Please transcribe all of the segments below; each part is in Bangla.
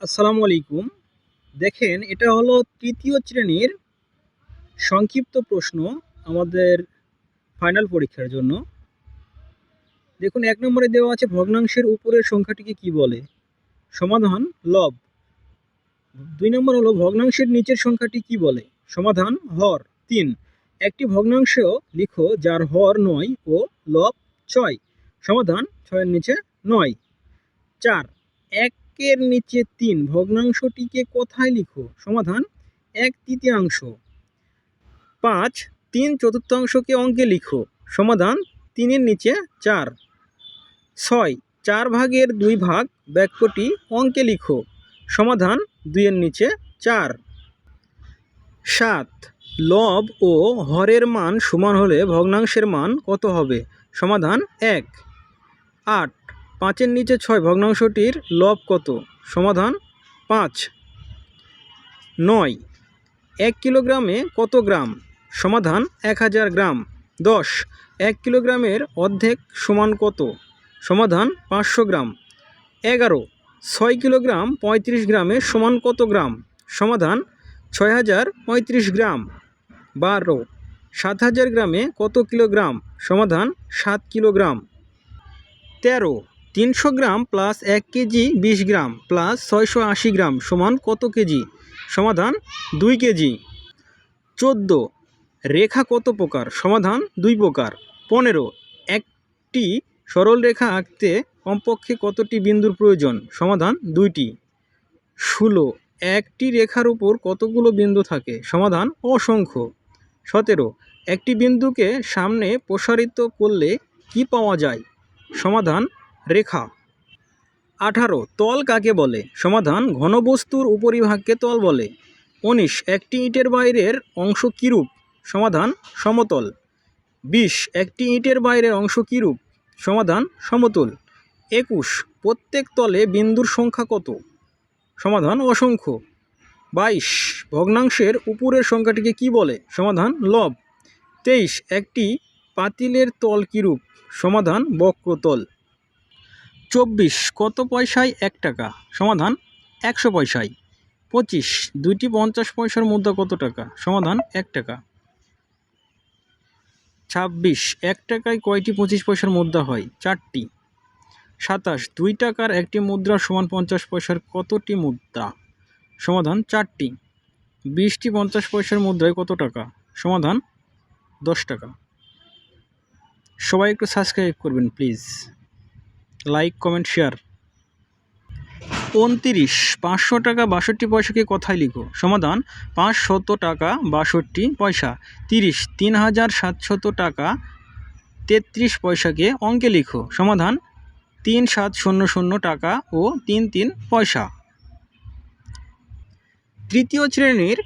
আসসালামু আলাইকুম। দেখেন, এটা হলো তৃতীয় শ্রেণির সংক্ষিপ্ত প্রশ্ন আমাদের ফাইনাল পরীক্ষার জন্য। দেখুন, এক নম্বরে দেওয়া আছে, ভগ্নাংশের উপরের সংখ্যাটিকে কি বলে? সমাধান, লব। দুই নম্বর হলো, ভগ্নাংশের নিচের সংখ্যাটি কি বলে? সমাধান, হর, তিন। একটি ভগ্নাংশ লিখো, যার হর নয় ও লব ছয়। সমাধান, ছয়ের নিচে নয়। চার। একের নিচে তিন। ভগ্নাংশটিকে কোথায় লিখো? সমাধান এক তৃতীয়াংশ। পাঁচ, তিন চতুর্থাংশকে অঙ্কে লিখো। সমাধান তিনের নিচে চার। ছয়, চার ভাগের দুই ভাগ বাক্যটি অঙ্কে লিখো। সমাধান দুইয়ের নিচে চার। সাত, লব ও হরের মান সমান হলে ভগ্নাংশের মান কত হবে? সমাধান এক। আট পাঁচের নিচে ছয়, ভগ্নাংশটির লব কত? সমাধান পাঁচ। নয়। এক কিলোগ্রামে কত গ্রাম? সমাধান এক হাজার গ্রাম। দশ। এক কিলোগ্রামের অর্ধেক সমান কত? সমাধান পাঁচশো গ্রাম। এগারো। ছয় কিলোগ্রাম পঁয়ত্রিশ গ্রামে সমান কত গ্রাম? সমাধান ছয় হাজার পঁয়ত্রিশ গ্রাম। বারো। সাত হাজার গ্রামে কত কিলোগ্রাম? সমাধান সাত কিলোগ্রাম। তেরো। তিনশো গ্রাম প্লাস এক কেজি বিশ গ্রাম প্লাস ছয়শো আশি গ্রাম সমান কত কেজি? সমাধান দুই কেজি। চোদ্দ। রেখা কত প্রকার? সমাধান দুই প্রকার। পনেরো। একটি সরল রেখা আঁকতে কমপক্ষে কতটি বিন্দুর প্রয়োজন? সমাধান দুইটি। ষোলো। একটি রেখার উপর কতগুলো বিন্দু থাকে? সমাধান অসংখ্য। সতেরো। একটি বিন্দুকে সামনে প্রসারিত করলে কি পাওয়া যায়? সমাধান রেখা। আঠারো, তল কাকে বলে? সমাধান ঘনবস্তুর উপরিভাগকে তল বলে। উনিশ, একটি ইটের বাইরের অংশ কিরূপ? সমাধান, সমতল। বিশ, একটি ইটের বাইরের অংশ কিরূপ? সমাধান, সমতল। একুশ, প্রত্যেক তলে বিন্দুর সংখ্যা কত? সমাধান, অসংখ্য। বাইশ, ভগ্নাংশের উপরের সংখ্যাটিকে কি বলে? সমাধান, লব। তেইশ, একটি পাতিলের তল কিরূপ? সমাধান, বক্রতল। চব্বিশ, কত পয়সায়? এক টাকা। সমাধান, একশো পয়সায়। পঁচিশ, দুইটি পঞ্চাশ পয়সার মুদ্রা কত টাকা? সমাধান, এক টাকা। ছাব্বিশ, এক টাকায় কয়টি পঁচিশ পয়সার মুদ্রা হয়? চারটি। সাতাশ, দুই টাকার একটি মুদ্রা সমান পঞ্চাশ পয়সার কতটি মুদ্রা? সমাধান, চারটি। বিশটি পঞ্চাশ পয়সার মুদ্রায় কত টাকা? সমাধান, দশ টাকা। সবাই একটু সাবস্ক্রাইব করবেন প্লিজ লাইক, কমেন্ট, শেয়ার। উনতিরিশ, পাঁচশো টাকা বাষট্টি পয়সাকে কোথায় লিখো? সমাধান, পাঁচশত টাকা বাষট্টি পয়সা। তিরিশ, তিন হাজার সাতশত টাকা তেত্রিশ পয়সাকে অঙ্কে লিখো? সমাধান, তিন সাত শূন্য শূন্য টাকা ও তিন তিন পয়সা। তৃতীয় শ্রেণির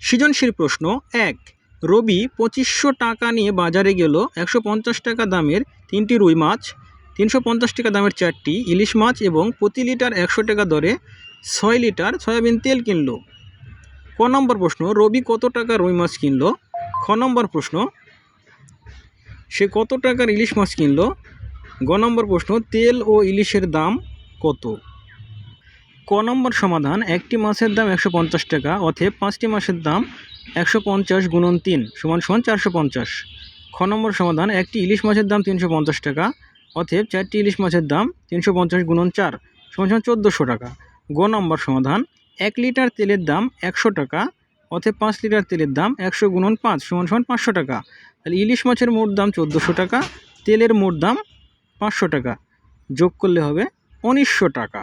সৃজনশীল প্রশ্ন এক, রবি পঁচিশশো টাকা নিয়ে বাজারে গেল, একশো পঞ্চাশ টাকা দামের তিনটি রুই মাছ। তিনশো পঞ্চাশ টাকা দামের চারটি ইলিশ মাছ এবং প্রতি লিটার একশো টাকা দরে ছয় লিটার সয়াবিন তেল কিনলো। ক নম্বর প্রশ্ন, রবি কত টাকা রুই মাছ কিনলো? খ নম্বর প্রশ্ন, সে কত টাকার ইলিশ মাছ কিনলো? গ নম্বর প্রশ্ন, তেল ও ইলিশের দাম কত? ক নম্বর সমাধান, একটি মাছের দাম একশো পঞ্চাশ টাকা, অতএব পাঁচটি মাসের দাম একশো পঞ্চাশ গুণন তিন সমান সমান চারশো পঞ্চাশ। খ নম্বর সমাধান, একটি ইলিশ মাছের দাম তিনশো পঞ্চাশ টাকা অতএব চারটি ইলিশ মাছের দাম তিনশো পঞ্চাশ গুণন চার, সমান চোদ্দোশো টাকা। গ নম্বর সমাধান, এক লিটার তেলের দাম একশো টাকা, অতএব পাঁচ লিটার তেলের দাম একশো গুণন পাঁচ, সমান সমান পাঁচশো টাকা। তাহলে ইলিশ মাছের মোট দাম চোদ্দোশো টাকা, তেলের মোট দাম পাঁচশো টাকা। যোগ করলে হবে উনিশশো টাকা।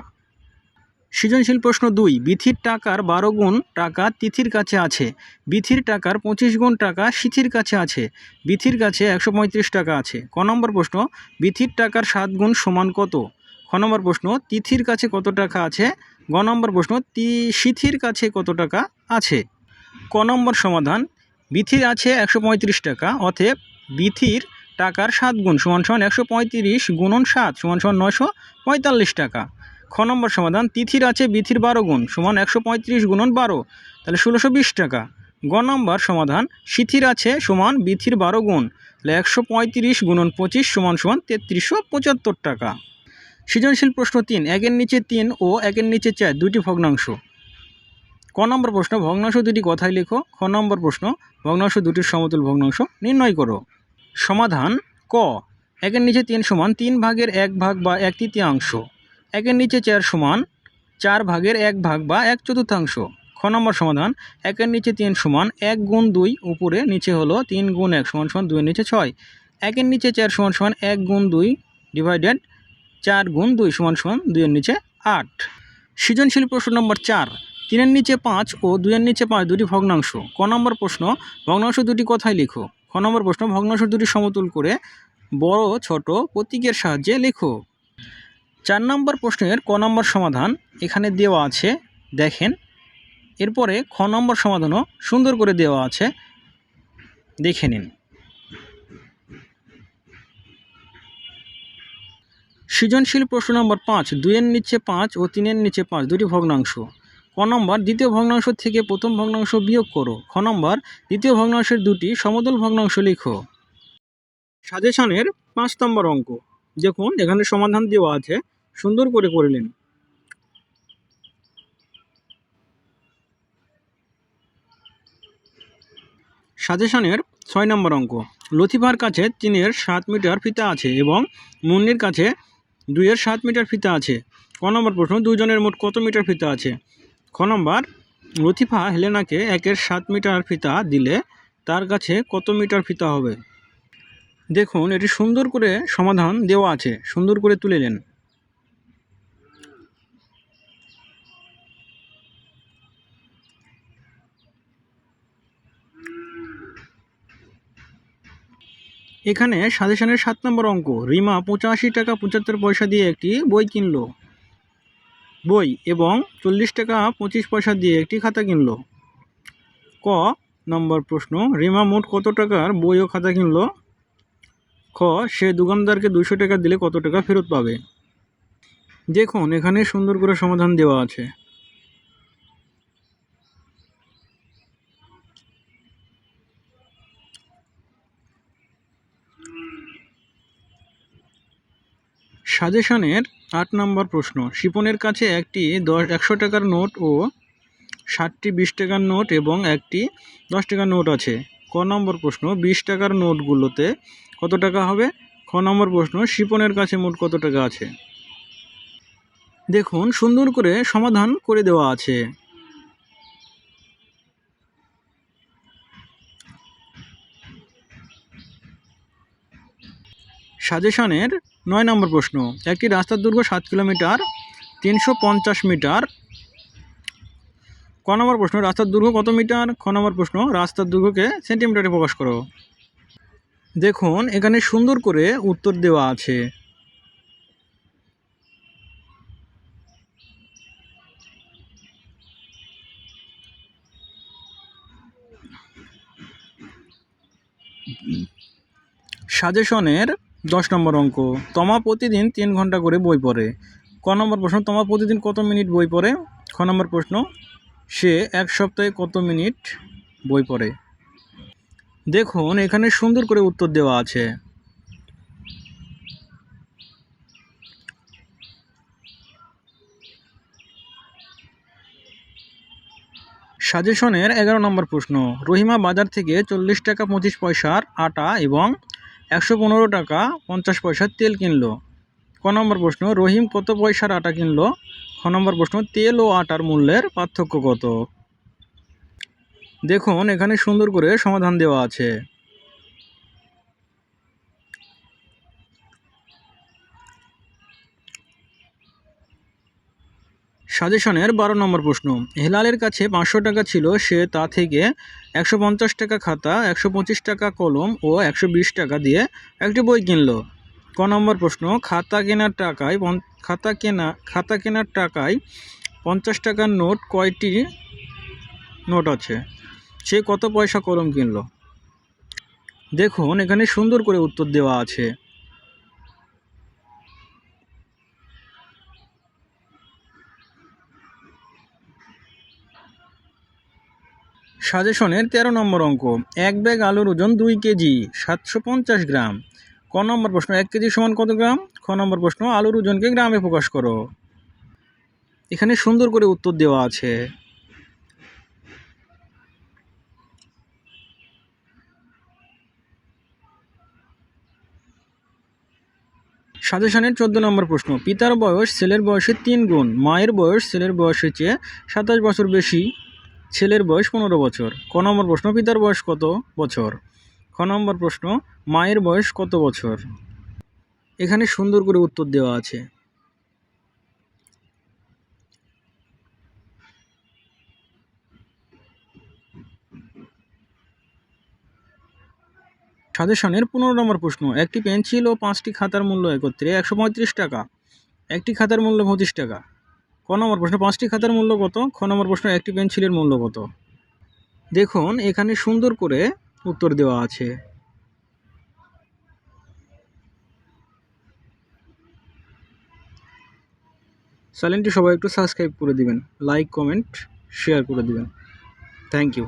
সৃজনশীল প্রশ্ন দুই বিথির টাকার বারো গুণ টাকা তিথির কাছে আছে। বিথির টাকার পঁচিশ গুণ টাকা সিথির কাছে আছে। বিথির কাছে একশো পঁয়ত্রিশ টাকা আছে। ক নম্বর প্রশ্ন বিথির টাকার সাত গুণ সমান কত? খ নম্বর প্রশ্ন, তিথির কাছে কত টাকা আছে? গ নম্বর প্রশ্ন, তি, সিথির কাছে কত টাকা আছে? ক নম্বর সমাধান বিথির আছে একশো পঁয়ত্রিশ টাকা, অতএব বিথির টাকার সাত গুণ সমান সমান একশো পঁয়ত্রিশ গুণন সাত সমান সমান নয়শো পঁয়তাল্লিশ টাকা। খ নম্বর সমাধান, তিথির আছে বিথির বারো গুণ, সমান একশো পঁয়ত্রিশ গুণন বারো। তাহলে ষোলোশো বিশ টাকা। গ নম্বর সমাধান, সিথির আছে সমান বিথির বারো গুণ, তাহলে একশো পঁয়ত্রিশ গুণন পঁচিশ সমান সমান তেত্রিশশো পঁচাত্তর টাকা। সৃজনশীল প্রশ্ন তিন, একের নিচে তিন ও একের নিচে চার দুটি ভগ্নাংশ। ক নম্বর প্রশ্ন, ভগ্নাংশ দুটি কথায় লেখো। খ নম্বর প্রশ্ন, ভগ্নাংশ দুটির সমতুল ভগ্নাংশ নির্ণয় করো। সমাধান, ক, একের নিচে তিন সমান তিন ভাগের এক ভাগ বা এক তৃতীয়াংশ। একের নিচে চার সমান চার ভাগের এক ভাগ বা এক চতুর্থাংশ। খ নম্বর সমাধান, একের নিচে তিন সমান এক গুণ দুই, উপরে নিচে হলো তিন গুণ এক সমান সমান দুইয়ের নিচে ছয়। একের নিচে চার সমান সমান এক গুণ দুই ডিভাইডেড চার গুণ দুই সমান সমান দুইয়ের নিচে আট। সৃজনশীল প্রশ্ন নম্বর চার, তিনের নিচে পাঁচ ও দুইয়ের নিচে পাঁচ দুটি ভগ্নাংশ। ক নম্বর প্রশ্ন, ভগ্নাংশ দুটি কথায় লিখো? খ নম্বর প্রশ্ন, ভগ্নাংশ দুটি সমতুল করে বড়, ছোট প্রতীকের সাহায্যে লেখো। চার নম্বর প্রশ্নের ক নম্বর সমাধান এখানে দেওয়া আছে, দেখেন। এরপরে খ নম্বর সমাধানও সুন্দর করে দেওয়া আছে, দেখে নিন। সৃজনশীল প্রশ্ন নম্বর পাঁচ, দুইয়ের নিচে পাঁচ ও তিনের নিচে পাঁচ, দুটি ভগ্নাংশ। ক নম্বর, দ্বিতীয় ভগ্নাংশ থেকে প্রথম ভগ্নাংশ বিয়োগ করো। খ নম্বর, দ্বিতীয় ভগ্নাংশের দুটি সমতল ভগ্নাংশ লিখো। সাজেশনের পাঁচ নম্বর অঙ্ক, দেখুন, এখানে সমাধান দেওয়া আছে। সুন্দর করে করলেন সাজেশনের ছয় নম্বর অঙ্ক। লতিফার কাছে তিনের সাত মিটার ফিতা আছে এবং মুন্নির কাছে দুইয়ের সাত মিটার ফিতা আছে। ক নম্বর প্রশ্ন দুজনের মোট কত মিটার ফিতা আছে? খ নম্বর, লতিফা হেলেনাকে একের সাত মিটার ফিতা দিলে তার কাছে কত মিটার ফিতা হবে? দেখুন, এটি সুন্দর করে সমাধান দেওয়া আছে। সুন্দর করে তুলে নেন। এখানে সাজেশনের সাত নম্বর অঙ্ক। রিমা পঁচাশি টাকা পঁচাত্তর পয়সা দিয়ে একটি বই কিনলো। বই এবং চল্লিশ টাকা পঁচিশ পয়সা দিয়ে একটি খাতা কিনলো। ক নম্বর প্রশ্ন, রিমা মোট কত টাকার বই ও খাতা কিনলো? খ, সে দোকানদারকে দুশো টাকা দিলে কত টাকা ফেরত পাবে? দেখুন, এখানে সুন্দর করে সমাধান দেওয়া আছে। সাজেশনের আট নম্বর প্রশ্ন, শিপনের কাছে একটি দশ, একশো টাকার নোট ও ষাটটি বিশ টাকার নোট এবং একটি দশ টাকার নোট আছে। ক নম্বর প্রশ্ন, বিশ টাকার নোটগুলোতে কত টাকা হবে? খ নম্বর প্রশ্ন, শিপনের কাছে মোট কত টাকা আছে? দেখুন, সুন্দর করে সমাধান করে দেওয়া আছে। সাজেশনের নয় নম্বর প্রশ্ন, একটি রাস্তার দৈর্ঘ্য সাত কিলোমিটার, তিনশো পঞ্চাশ মিটার। ক নম্বর প্রশ্ন রাস্তার দৈর্ঘ্য কত মিটার? খ নম্বর প্রশ্ন রাস্তার দৈর্ঘ্যকে সেন্টিমিটারে প্রকাশ করো। দেখুন, এখানে সুন্দর করে উত্তর দেওয়া আছে। সাজেশনের দশ নম্বর অঙ্ক। তমা প্রতিদিন তিন ঘণ্টা করে বই পড়ে। ক নম্বর প্রশ্ন, তমা প্রতিদিন কত মিনিট বই পড়ে? খ নম্বর প্রশ্ন, সে এক সপ্তাহে কত মিনিট বই পড়ে? দেখুন, এখানে সুন্দর করে উত্তর দেওয়া আছে। সাজেশনের এগারো নম্বর প্রশ্ন, রহিমা বাজার থেকে চল্লিশ টাকা পঁচিশ পয়সার আটা এবং একশো পনেরো টাকা, পঞ্চাশ পয়সার তেল কিনলো। ক নম্বর প্রশ্ন, রহিম কত পয়সার আটা কিনলো? খ নম্বর প্রশ্ন, তেল ও আটার মূল্যের পার্থক্য কত? দেখুন, এখানে সুন্দর করে সমাধান দেওয়া আছে। সাজেশনের বারো নম্বর প্রশ্ন, হেলালের কাছে পাঁচশো টাকা ছিল, সে তা থেকে একশো পঞ্চাশ টাকা খাতা, একশো পঁচিশ টাকা কলম ও একশো বিশ টাকা দিয়ে একটি বই কিনলো। ক নম্বর প্রশ্ন, খাতা কেনার টাকায় খাতা কেনা, খাতা কেনার টাকায় পঞ্চাশ টাকার নোট কয়টি নোট আছে? সে কত পয়সা কলম কিনল? দেখুন, এখানে সুন্দর করে উত্তর দেওয়া আছে। সাজেশনের তেরো নম্বর অঙ্ক, এক ব্যাগ আলুর ওজন দুই কেজি, সাতশো পঞ্চাশ গ্রাম। ক নম্বর প্রশ্ন, এক কেজি সমান কত গ্রাম? খ নম্বর প্রশ্ন, আলুর ওজনকে গ্রামে প্রকাশ করো। এখানে সুন্দর করে উত্তর দেওয়া আছে। সাজেশনের চোদ্দ নম্বর প্রশ্ন, পিতার বয়স ছেলের বয়সের তিন গুণ, মায়ের বয়স ছেলের বয়সের চেয়ে সাতাশ বছর বেশি। ছেলের বয়স পনেরো বছর। ক নম্বর প্রশ্ন, পিতার বয়স কত বছর? খ নম্বর প্রশ্ন, মায়ের বয়স কত বছর? এখানে সুন্দর করে উত্তর দেওয়া আছে। সাজেশনের পনেরো নম্বর প্রশ্ন, একটি পেন্সিল ও পাঁচটি খাতার মূল্য একত্রে একশো পঁয়ত্রিশ টাকা। একটি খাতার মূল্য পঁচিশ টাকা। ক নম্বর প্রশ্ন, পাঁচটি খাতার মূল্য কত? খ নম্বর প্রশ্ন, একটি পেন্সিলের মূল্য কত? দেখুন, এখানে সুন্দর করে উত্তর দেওয়া আছে। চ্যানেলটি সবাই একটু সাবস্ক্রাইব করে দিবেন, লাইক, কমেন্ট, শেয়ার করে দিবেন। Thank you.